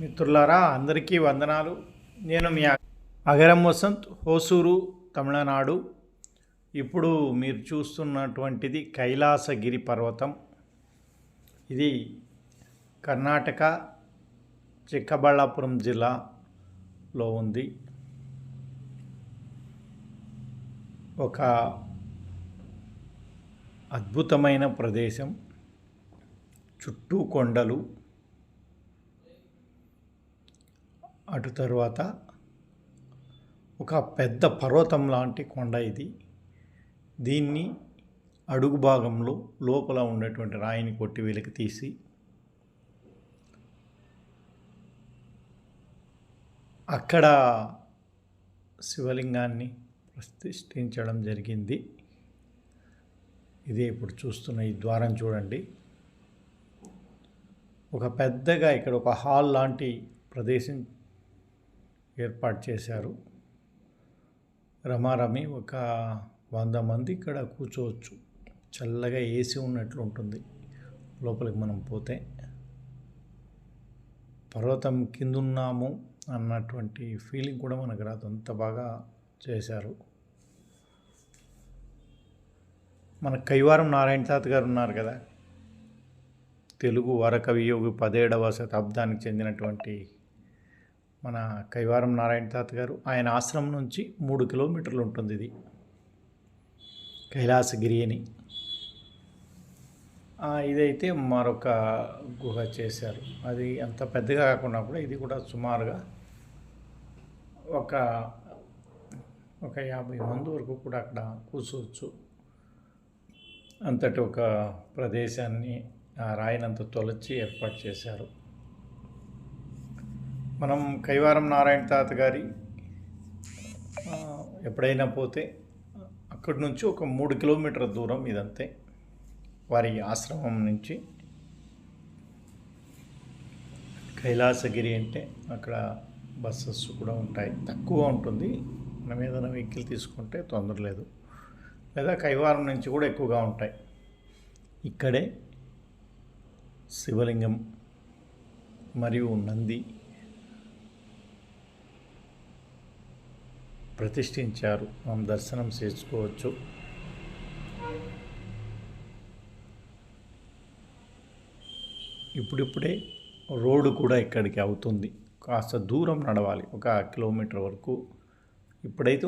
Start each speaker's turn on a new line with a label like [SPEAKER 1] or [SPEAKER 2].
[SPEAKER 1] మిత్రులారా అందరికీ వందనాలు. నేను మీ అగరం వసంత్ హోసూరు తమిళనాడు. ఇప్పుడు మీరు చూస్తున్నటువంటిది కైలాసగిరి పర్వతం. ఇది కర్ణాటక చిక్కబళ్ళాపురం జిల్లాలో ఉంది. ఒక అద్భుతమైన ప్రదేశం. చుట్టూ కొండలు. అటు తర్వాత ఒక పెద్ద పర్వతం లాంటి కొండ ఇది. దీన్ని అడుగు భాగంలో లోపల ఉన్నటువంటి రాయిని కొట్టి వెలికి తీసి అక్కడ శివలింగాన్ని ప్రతిష్ఠించడం జరిగింది. ఇదే ఇప్పుడు చూస్తున్న ఈ ద్వారం చూడండి. ఒక పెద్దగా ఇక్కడ ఒక హాల్ లాంటి ప్రదేశం ఏర్పాటు చేశారు. రమారమి ఒక వంద మంది ఇక్కడ కూర్చోవచ్చు. చల్లగా ఏసీ ఉన్నట్లు ఉంటుంది. లోపలికి మనం పోతే పర్వతం కిందున్నాము అన్నటువంటి ఫీలింగ్ కూడా మనకు రాదు. అంత బాగా చేశారు. మన కైవారం నారాయణ తాత గారు ఉన్నారు కదా. తెలుగు వరకవియోగి పదేడవ శతాబ్దానికి చెందినటువంటి మన కైవారం నారాయణ తాత గారు ఆయన ఆశ్రమం నుంచి మూడు కిలోమీటర్లు ఉంటుంది ఇది. కైలాసగిరి అని. ఇదైతే మరొక గుహ చేశారు. అది అంత పెద్దగా కాకుండా కూడా ఇది కూడా సుమారుగా ఒక ఒక యాభై మంది వరకు కూడా అక్కడ కూర్చోవచ్చు. అంతటి ఒక ప్రదేశాన్ని ఆ రాయినంత తొలచి ఏర్పాటు చేశారు. మనం కైవారం నారాయణ తాత గారి ఎప్పుడైనా పోతే అక్కడి నుంచి ఒక మూడు కిలోమీటర్ల దూరం ఇదంతే. వారి ఆశ్రమం నుంచి కైలాసగిరి అంటే అక్కడ బస్సెస్ కూడా ఉంటాయి. తక్కువ ఉంటుంది. మనం ఏదైనా వెహికల్ తీసుకుంటే తొందర లేదు. లేదా కైవారం నుంచి కూడా ఎక్కువగా ఉంటాయి. ఇక్కడే శివలింగం మరియు నంది ప్రతిష్ఠించారు. మనం దర్శనం చేసుకోవచ్చు. ఇప్పుడిప్పుడే రోడ్డు కూడా ఇక్కడికి అవుతుంది. కాస్త దూరం నడవాలి. ఒక కిలోమీటర్ వరకు. ఇప్పుడైతే